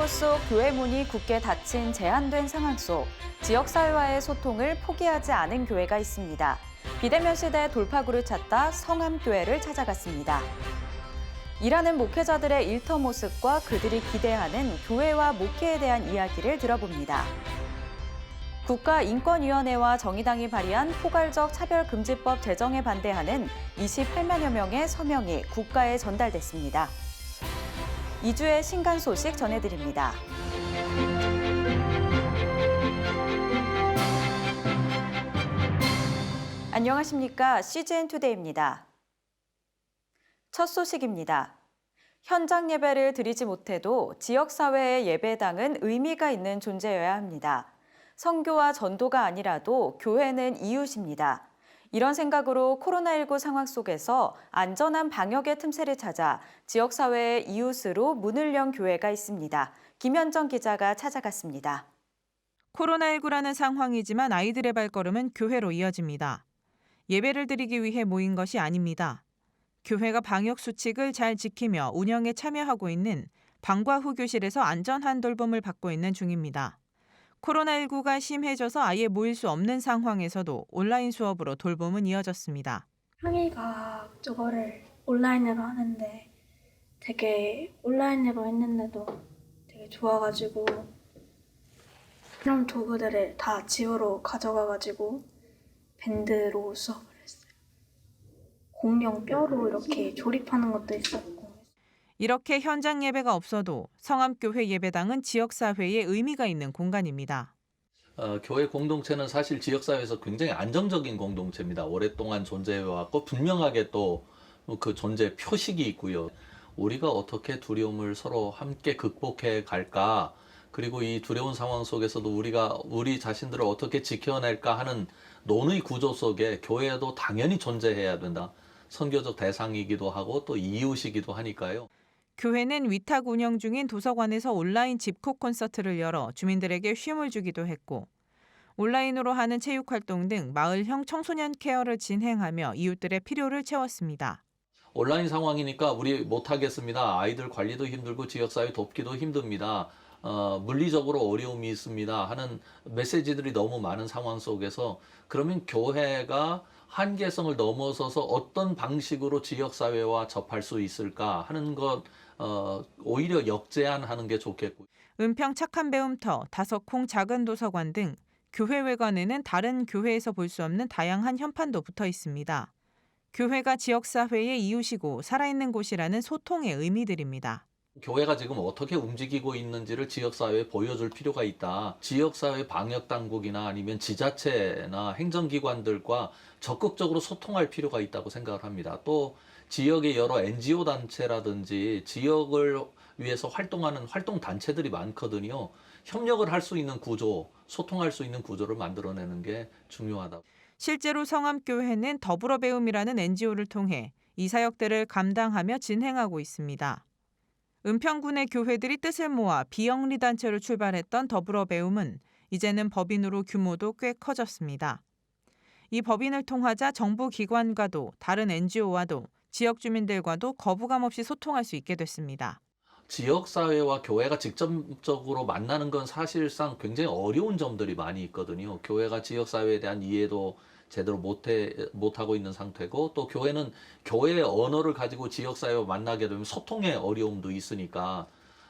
코로나19 속 교회 문이 굳게 닫힌 제한된 상황 속 지역사회와의 소통을 포기하지 않은 교회가 있습니다. 비대면 시대 돌파구를 찾다 성암교회를 찾아갔습니다. 일하는 목회자들의 일터 모습과 그들이 기대하는 교회와 목회에 대한 이야기를 들어봅니다. 국가인권위원회와 정의당이 발의한 포괄적 차별금지법 제정에 반대하는 28만여 명의 서명이 국가에 전달됐습니다. 2주의 신간 소식 전해드립니다. 안녕하십니까. CGN 투데이입니다. 첫 소식입니다. 현장 예배를 드리지 못해도 지역사회의 예배당은 의미가 있는 존재여야 합니다. 성교와 전도가 아니라도 교회는 이웃입니다. 이런 생각으로 코로나19 상황 속에서 안전한 방역의 틈새를 찾아 지역사회의 이웃으로 문을 연 교회가 있습니다. 김현정 기자가 찾아갔습니다. 코로나19라는 상황이지만 아이들의 발걸음은 교회로 이어집니다. 예배를 드리기 위해 모인 것이 아닙니다. 교회가 방역 수칙을 잘 지키며 운영에 참여하고 있는 방과 후 교실에서 안전한 돌봄을 받고 있는 중입니다. 코로나19가 심해져서 아예 모일 수 없는 상황에서도 온라인 수업으로 돌봄은 이어졌습니다. 항의가 저거를 온라인으로 하는데 되게 온라인으로 했는데도 되게 좋아가지고 실험 도구들을 다 집으로 가져가가지고 밴드로 수업을 했어요. 공룡 뼈로 이렇게 조립하는 것도 있었고 이렇게 현장 예배가 없어도 성암교회 예배당은 지역사회에 의미가 있는 공간입니다. 어, 교회 공동체는 사실 지역사회에서 굉장히 안정적인 공동체입니다. 오랫동안 존재해왔고 분명하게 또 그 존재 표식이 있고요. 우리가 어떻게 두려움을 서로 함께 극복해 갈까? 그리고 이 두려운 상황 속에서도 우리가 우리 자신들을 어떻게 지켜낼까 하는 논의 구조 속에 교회도 당연히 존재해야 된다. 선교적 대상이기도 하고 또 이웃이기도 하니까요. 교회는 위탁 운영 중인 도서관에서 온라인 집콕 콘서트를 열어 주민들에게 쉼을 주기도 했고 온라인으로 하는 체육 활동 등 마을형 청소년 케어를 진행하며 이웃들의 필요를 채웠습니다. 온라인 상황이니까 우리 못 하겠습니다. 아이들 관리도 힘들고 지역사회 돕기도 힘듭니다. 어, 물리적으로 어려움이 있습니다. 하는 메시지들이 너무 많은 상황 속에서 그러면 교회가 한계성을 넘어서서 어떤 방식으로 지역사회와 접할 수 있을까 하는 것, 어, 오히려 역제안하는 게 좋겠고. 은평 착한 배움터, 다섯콩 작은 도서관 등 교회 외관에는 다른 교회에서 볼 수 없는 다양한 현판도 붙어 있습니다. 교회가 지역사회의 이웃이고 살아있는 곳이라는 소통의 의미들입니다. 교회가 지금 어떻게 움직이고 있는지를 지역사회에 보여줄 필요가 있다. 지역사회 방역당국이나 아니면 지자체나 행정기관들과 적극적으로 소통할 필요가 있다고 생각을 합니다. 또 지역의 여러 NGO 단체라든지 지역을 위해서 활동하는 활동 단체들이 많거든요. 협력을 할 수 있는 구조, 소통할 수 있는 구조를 만들어내는 게 중요하다. 실제로 성암교회는 더불어 배움이라는 NGO를 통해 이 사역들을 감당하며 진행하고 있습니다. 은평군의 교회들이 뜻을 모아 비영리 단체로 출발했던 더불어 배움은 이제는 법인으로 규모도 꽤 커졌습니다. 이 법인을 통하자 정부 기관과도 다른 NGO와도 지역 주민들과도 거부감 없이 소통할 수 있게 됐습니다. 지역사회와 교회가 직접적으로 만나는 건 사실상 굉장히 어려운 점들이 많이 있거든요. 교회가 지역사회에 대한 이해도 제대로 못해, 못하고 있는 상태고, 또 교회는 교회의 언어를 가지고 지역사회와 만나게 되면 소통의 어려움도 있으니까,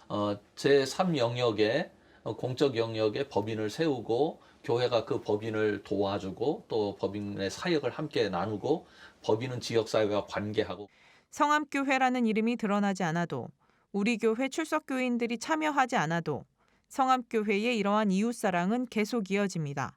어, 제3 영역에, 어, 공적 영역에 법인을 세우고, 교회가 그 법인을 도와주고, 또 법인의 사역을 함께 나누고, 법인은 지역사회와 관계하고, 성암교회라는 이름이 드러나지 않아도 우리 교회 출석 교인들이 참여하지 않아도 성암교회의 이러한 이웃사랑은 계속 이어집니다.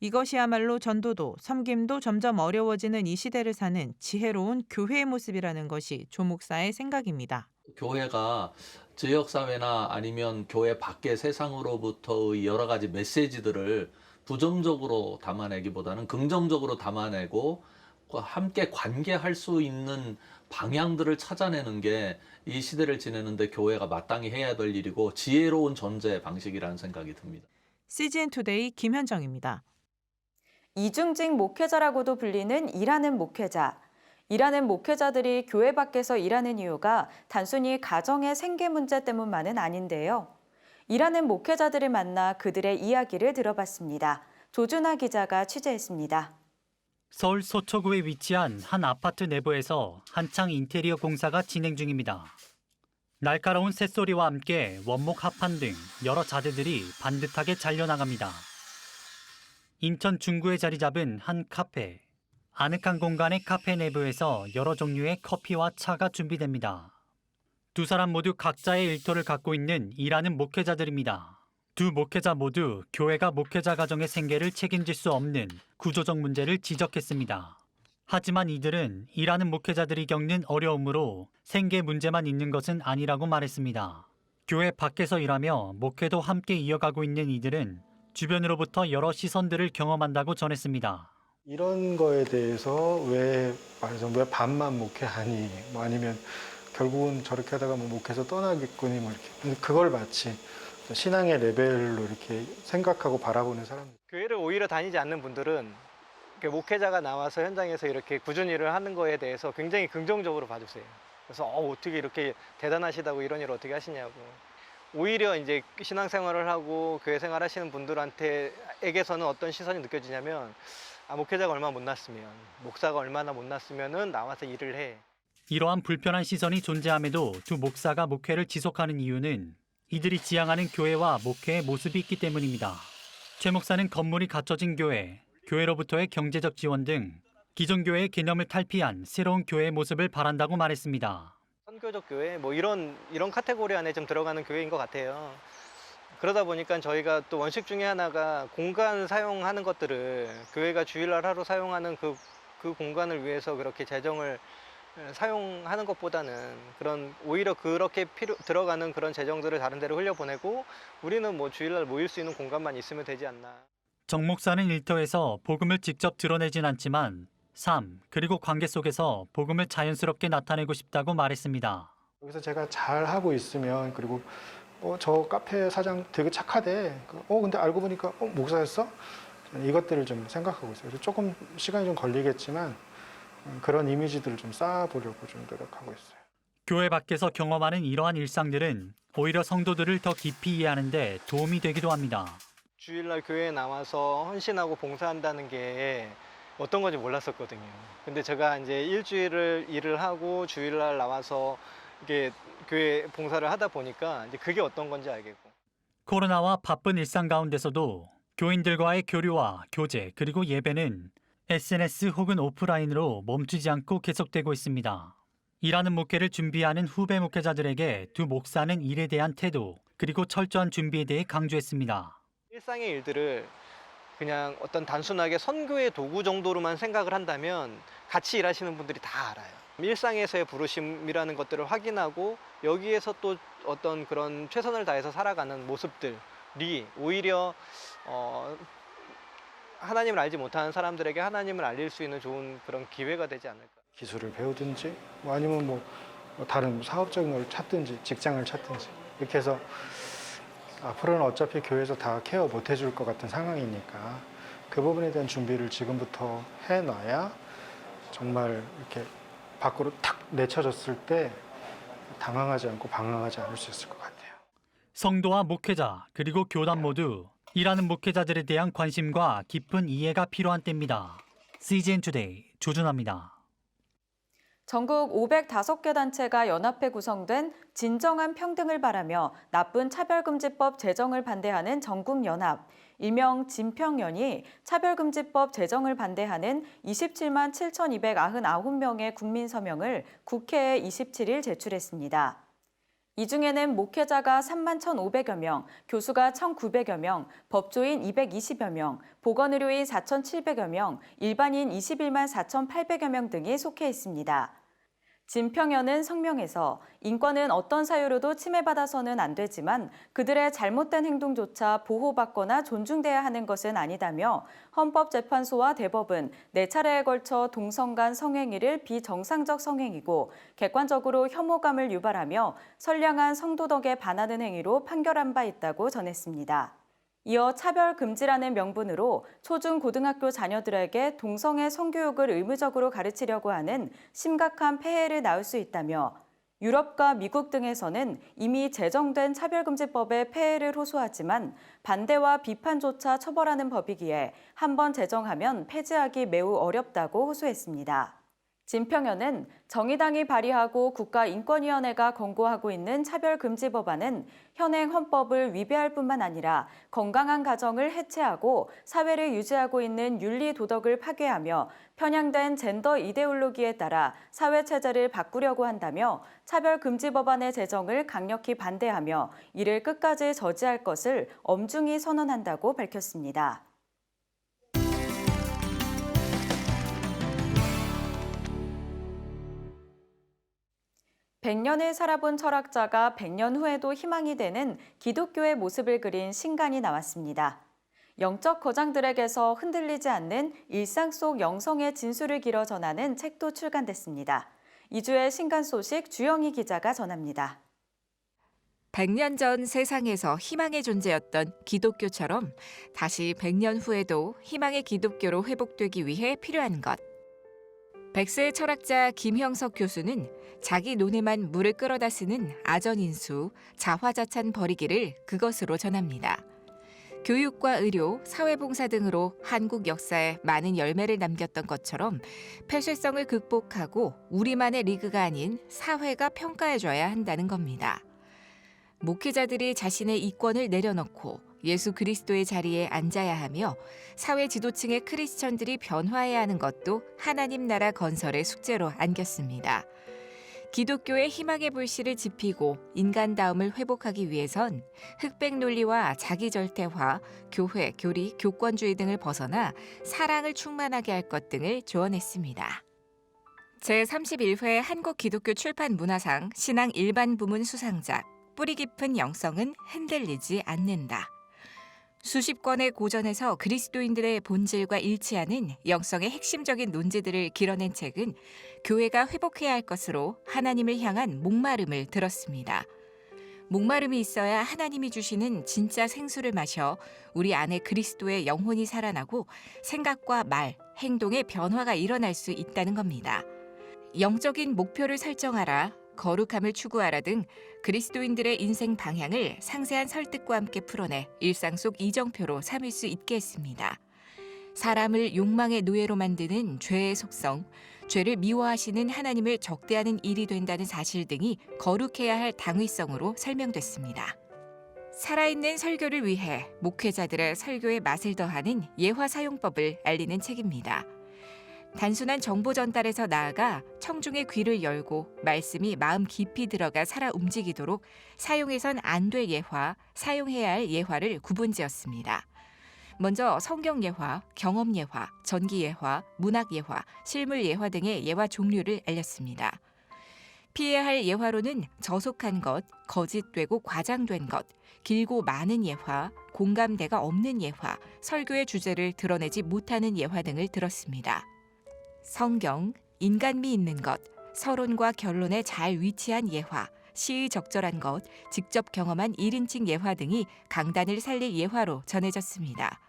이것이야말로 전도도 섬김도 점점 어려워지는 이 시대를 사는 지혜로운 교회의 모습이라는 것이 조 목사의 생각입니다. 교회가 지역사회나 아니면 교회 밖의 세상으로부터의 여러 가지 메시지들을 부정적으로 담아내기보다는 긍정적으로 담아내고 함께 관계할 수 있는 방향들을 찾아내는 게 이 시대를 지내는데 교회가 마땅히 해야 될 일이고 지혜로운 존재 방식이라는 생각이 듭니다. CGN 투데이 김현정입니다. 이중직 목회자라고도 불리는 일하는 목회자. 일하는 목회자들이 교회 밖에서 일하는 이유가 단순히 가정의 생계 문제 때문만은 아닌데요. 일하는 목회자들을 만나 그들의 이야기를 들어봤습니다. 조준아 기자가 취재했습니다. 서울 서초구에 위치한 한 아파트 내부에서 한창 인테리어 공사가 진행 중입니다. 날카로운 새소리와 함께 원목 합판 등 여러 자재들이 반듯하게 잘려나갑니다. 인천 중구에 자리 잡은 한 카페. 아늑한 공간의 카페 내부에서 여러 종류의 커피와 차가 준비됩니다. 두 사람 모두 각자의 일터를 갖고 있는 일하는 목회자들입니다. 두 목회자 모두 교회가 목회자 가정의 생계를 책임질 수 없는 구조적 문제를 지적했습니다. 하지만 이들은 일하는 목회자들이 겪는 어려움으로 생계 문제만 있는 것은 아니라고 말했습니다. 교회 밖에서 일하며 목회도 함께 이어가고 있는 이들은 주변으로부터 여러 시선들을 경험한다고 전했습니다. 이런 거에 대해서 왜 말해서 왜 반만 목회하니 뭐 아니면 결국은 저렇게 하다가 뭐 목회에서 떠나겠거니 뭐 이렇게 그걸 마치 신앙의 레벨로 이렇게 생각하고 바라보는 사람 교회를 오히려 다니지 않는 분들은 목회자가 나와서 현장에서 이렇게 꾸준히 일을 하는 거에 대해서 굉장히 긍정적으로 봐주세요. 그래서 어, 어떻게 이렇게 대단하시다고 이런 일을 어떻게 하시냐고. 오히려 이제 신앙생활을 하고 교회 생활 하시는 분들한테 에게서는 어떤 시선이 느껴지냐면 아, 목회자가 얼마나 못났으면 목사가 얼마나 못 났으면은 나와서 일을 해. 이러한 불편한 시선이 존재함에도 두 목사가 목회를 지속하는 이유는 이들이 지향하는 교회와 목회의 모습이 있기 때문입니다. 최 목사는 건물이 갖춰진 교회, 교회로부터의 경제적 지원 등 기존 교회의 개념을 탈피한 새로운 교회의 모습을 바란다고 말했습니다. 선교적 교회 뭐 이런 이런 카테고리 안에 좀 들어가는 교회인 것 같아요. 그러다 보니까 저희가 또 원칙 중에 하나가 공간 사용하는 것들을 교회가 주일날 하루 사용하는 그, 그 공간을 위해서 그렇게 재정을 에, 사용하는 것보다는 그런 오히려 그렇게 필요 들어가는 그런 재정들을 다른 데로 흘려보내고 우리는 뭐 주일날 모일 수 있는 공간만 있으면 되지 않나. 정 목사는 일터에서 복음을 직접 드러내진 않지만 삶 그리고 관계 속에서 복음을 자연스럽게 나타내고 싶다고 말했습니다. 여기서 제가 잘 하고 있으면 그리고 어, 저 카페 사장 되게 착하대 그, 어 근데 알고 보니까 어, 목사였어 이것들을 좀 생각하고 있어요 그래서 조금 시간이 좀 걸리겠지만 음, 그런 이미지들을 좀 쌓아보려고 좀 노력하고 있어요. 교회 밖에서 경험하는 이러한 일상들은 오히려 성도들을 더 깊이 이해하는 데 도움이 되기도 합니다. 주일날 교회에 나와서 헌신하고 봉사한다는 게 어떤 건지 몰랐었거든요. 근데 제가 이제 일주일을 일을 하고 주일날 나와서 이게 교회 봉사를 하다 보니까 이제 그게 어떤 건지 알겠고. 코로나와 바쁜 일상 가운데서도 교인들과의 교류와 교제 그리고 예배는 SNS 혹은 오프라인으로 멈추지 않고 계속되고 있습니다. 일하는 목회를 준비하는 후배 목회자들에게 두 목사는 일에 대한 태도 그리고 철저한 준비에 대해 강조했습니다. 일상의 일들을 그냥 어떤 단순하게 선교의 도구 정도로만 생각을 한다면 같이 일하시는 분들이 다 알아요. 일상에서의 부르심이라는 것들을 확인하고 여기에서 또 어떤 그런 최선을 다해서 살아가는 모습들이 오히려 어, 하나님을 알지 못하는 사람들에게 하나님을 알릴 수 있는 좋은 그런 기회가 되지 않을까. 기술을 배우든지 뭐 아니면 뭐, 뭐 다른 뭐 사업적인 걸 찾든지 직장을 찾든지 이렇게 해서 앞으로는 어차피 교회에서 다 케어 못 해줄 것 같은 상황이니까 그 부분에 대한 준비를 지금부터 해놔야 정말 이렇게 밖으로 탁 내쳐졌을 때 당황하지 않고 방황하지 않을 수 있을 것 같아요. 성도와 목회자 그리고 교단 모두 일하는 목회자들에 대한 관심과 깊은 이해가 필요한 때입니다. CGN 투데이 조준합니다. 전국 505개 단체가 연합해 구성된 진정한 평등을 바라며 나쁜 차별금지법 제정을 반대하는 전국연합, 일명 진평연이 차별금지법 제정을 반대하는 27만 7,299명의 국민 서명을 국회에 27일 제출했습니다. 이 중에는 목회자가 3만 1,500여 명, 교수가 1,900여 명, 법조인 220여 명, 보건의료인 4,700여 명, 일반인 21만 4,800여 명 등이 속해 있습니다. 진평연은 성명에서 인권은 어떤 사유로도 침해받아서는 안 되지만 그들의 잘못된 행동조차 보호받거나 존중돼야 하는 것은 아니다며 헌법재판소와 대법은 네 차례에 걸쳐 동성 간 성행위를 비정상적 성행위고 객관적으로 혐오감을 유발하며 선량한 성도덕에 반하는 행위로 판결한 바 있다고 전했습니다. 이어 차별 금지라는 명분으로 초중 고등학교 자녀들에게 동성애 성교육을 의무적으로 가르치려고 하는 심각한 폐해를 낳을 수 있다며 유럽과 미국 등에서는 이미 제정된 차별금지법의 폐해를 호소하지만 반대와 비판조차 처벌하는 법이기에 한 번 제정하면 폐지하기 매우 어렵다고 호소했습니다. 진평연은 정의당이 발의하고 국가인권위원회가 권고하고 있는 차별금지 법안은 현행 헌법을 위배할 뿐만 아니라 건강한 가정을 해체하고 사회를 유지하고 있는 윤리 도덕을 파괴하며 편향된 젠더 이데올로기에 따라 사회 체제를 바꾸려고 한다며 차별금지 법안의 제정을 강력히 반대하며 이를 끝까지 저지할 것을 엄중히 선언한다고 밝혔습니다. 100년을 살아본 철학자가 100년 후에도 희망이 되는 기독교의 모습을 그린 신간이 나왔습니다. 영적 거장들에게서 흔들리지 않는 일상 속 영성의 진수를 길어 전하는 책도 출간됐습니다. 이주의 신간 소식 주영희 기자가 전합니다. 100년 전 세상에서 희망의 존재였던 기독교처럼 다시 100년 후에도 희망의 기독교로 회복되기 위해 필요한 것. 백세 철학자 김형석 교수는 자기 논에만 물을 끌어다 쓰는 아전인수, 자화자찬 버리기를 그것으로 전합니다. 교육과 의료, 사회봉사 등으로 한국 역사에 많은 열매를 남겼던 것처럼 폐쇄성을 극복하고 우리만의 리그가 아닌 사회가 평가해줘야 한다는 겁니다. 목회자들이 자신의 이권을 내려놓고 예수 그리스도의 자리에 앉아야 하며 사회 지도층의 크리스천들이 변화해야 하는 것도 하나님 나라 건설의 숙제로 안겼습니다. 기독교의 희망의 불씨를 지피고 인간다움을 회복하기 위해선 흑백 논리와 자기 절대화, 교회, 교리, 교권주의 등을 벗어나 사랑을 충만하게 할 것 등을 조언했습니다. 제31회 한국 기독교 출판 문화상 신앙 일반 부문 수상작 뿌리 깊은 영성은 흔들리지 않는다. 수십 권의 고전에서 그리스도인들의 본질과 일치하는 영성의 핵심적인 논지들을 길어낸 책은 교회가 회복해야 할 것으로 하나님을 향한 목마름을 들었습니다. 목마름이 있어야 하나님이 주시는 진짜 생수를 마셔 우리 안에 그리스도의 영혼이 살아나고 생각과 말, 행동의 변화가 일어날 수 있다는 겁니다. 영적인 목표를 설정하라, 거룩함을 추구하라 등 그리스도인들의 인생 방향을 상세한 설득과 함께 풀어내 일상 속 이정표로 삼을 수 있게 했습니다. 사람을 욕망의 노예로 만드는 죄의 속성, 죄를 미워하시는 하나님을 적대하는 일이 된다는 사실 등이 거룩해야 할 당위성으로 설명됐습니다. 살아있는 설교를 위해 목회자들의 설교에 맛을 더하는 예화 사용법을 알리는 책입니다. 단순한 정보 전달에서 나아가 청중의 귀를 열고 말씀이 마음 깊이 들어가 살아 움직이도록 사용해선 안 될 예화, 사용해야 할 예화를 구분지었습니다. 먼저 성경 예화, 경험 예화, 전기 예화, 문학 예화, 실물 예화 등의 예화 종류를 알렸습니다. 피해야 할 예화로는 저속한 것, 거짓되고 과장된 것, 길고 많은 예화, 공감대가 없는 예화, 설교의 주제를 드러내지 못하는 예화 등을 들었습니다. 성경, 인간미 있는 것, 서론과 결론에 잘 위치한 예화, 시의 적절한 것, 직접 경험한 1인칭 예화 등이 강단을 살릴 예화로 전해졌습니다.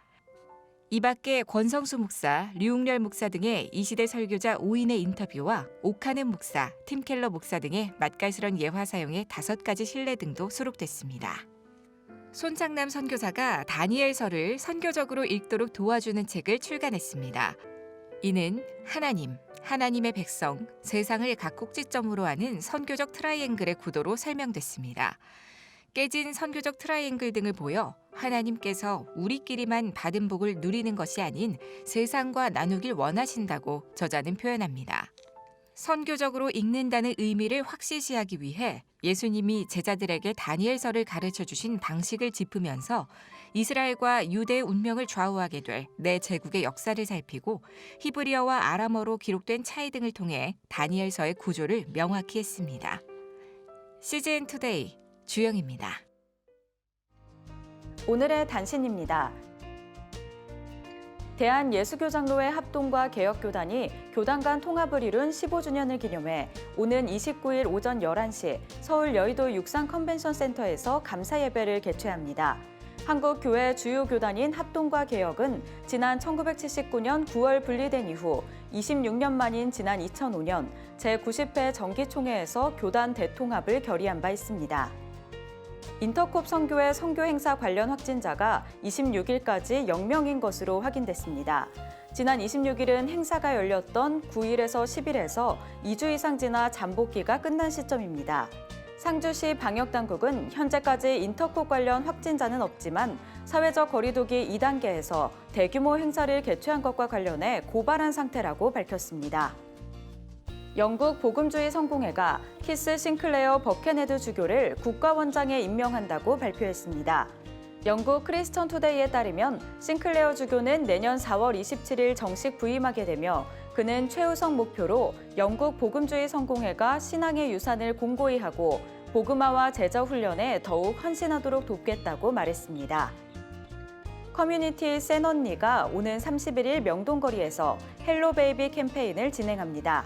이 밖에 권성수 목사, 류웅렬 목사 등의 이 시대 설교자 5인의 인터뷰와 오카는 목사, 팀 켈러 목사 등의 맛깔스런 예화 사용의 다섯 가지 신뢰 등도 수록됐습니다. 손창남 선교사가 다니엘서를 선교적으로 읽도록 도와주는 책을 출간했습니다. 이는 하나님, 하나님의 백성, 세상을 각 꼭지점으로 하는 선교적 트라이앵글의 구도로 설명됐습니다. 깨진 선교적 트라이앵글 등을 보여 하나님께서 우리끼리만 받은 복을 누리는 것이 아닌 세상과 나누길 원하신다고 저자는 표현합니다. 선교적으로 읽는다는 의미를 확실시하기 위해 예수님이 제자들에게 다니엘서를 가르쳐 주신 방식을 짚으면서 이스라엘과 유대의 운명을 좌우하게 될 내 제국의 역사를 살피고 히브리어와 아람어로 기록된 차이 등을 통해 다니엘서의 구조를 명확히 했습니다. CGN 투데이 주영입니다. 오늘의 단신입니다. 대한예수교장로회 합동과 개혁교단이 교단 간 통합을 이룬 15주년을 기념해 오는 29일 오전 11시 서울 여의도 육상 컨벤션 센터에서 감사 예배를 개최합니다. 한국 교회 주요 교단인 합동과 개혁은 지난 1979년 9월 분리된 이후 26년 만인 지난 2005년 제90회 정기총회에서 교단 대통합을 결의한 바 있습니다. 인터콥 선교회 선교 행사 관련 확진자가 26일까지 0명인 것으로 확인됐습니다. 지난 26일은 행사가 열렸던 9일에서 10일에서 2주 이상 지나 잠복기가 끝난 시점입니다. 상주시 방역당국은 현재까지 인터콥 관련 확진자는 없지만 사회적 거리두기 2단계에서 대규모 행사를 개최한 것과 관련해 고발한 상태라고 밝혔습니다. 영국 복음주의 성공회가 키스 싱클레어 버케네드 주교를 국가원장에 임명한다고 발표했습니다. 영국 크리스천 투데이에 따르면 싱클레어 주교는 내년 4월 27일 정식 부임하게 되며 그는 최우선 목표로 영국 복음주의 성공회가 신앙의 유산을 공고히 하고 복음화와 제자 훈련에 더욱 헌신하도록 돕겠다고 말했습니다. 커뮤니티 센 언니가 오는 31일 명동거리에서 헬로 베이비 캠페인을 진행합니다.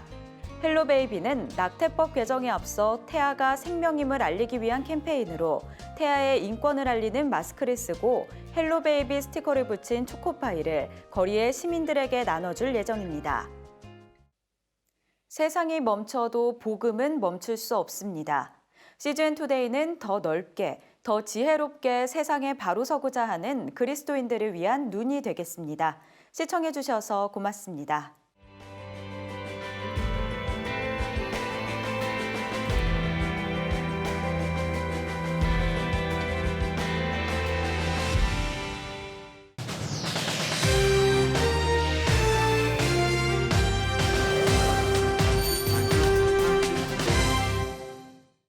헬로 베이비는 낙태법 개정에 앞서 태아가 생명임을 알리기 위한 캠페인으로 태아의 인권을 알리는 마스크를 쓰고 헬로 베이비 스티커를 붙인 초코파이를 거리의 시민들에게 나눠줄 예정입니다. 세상이 멈춰도 복음은 멈출 수 없습니다. 시즌 투데이는 더 넓게, 더 지혜롭게 세상에 바로 서고자 하는 그리스도인들을 위한 눈이 되겠습니다. 시청해주셔서 고맙습니다.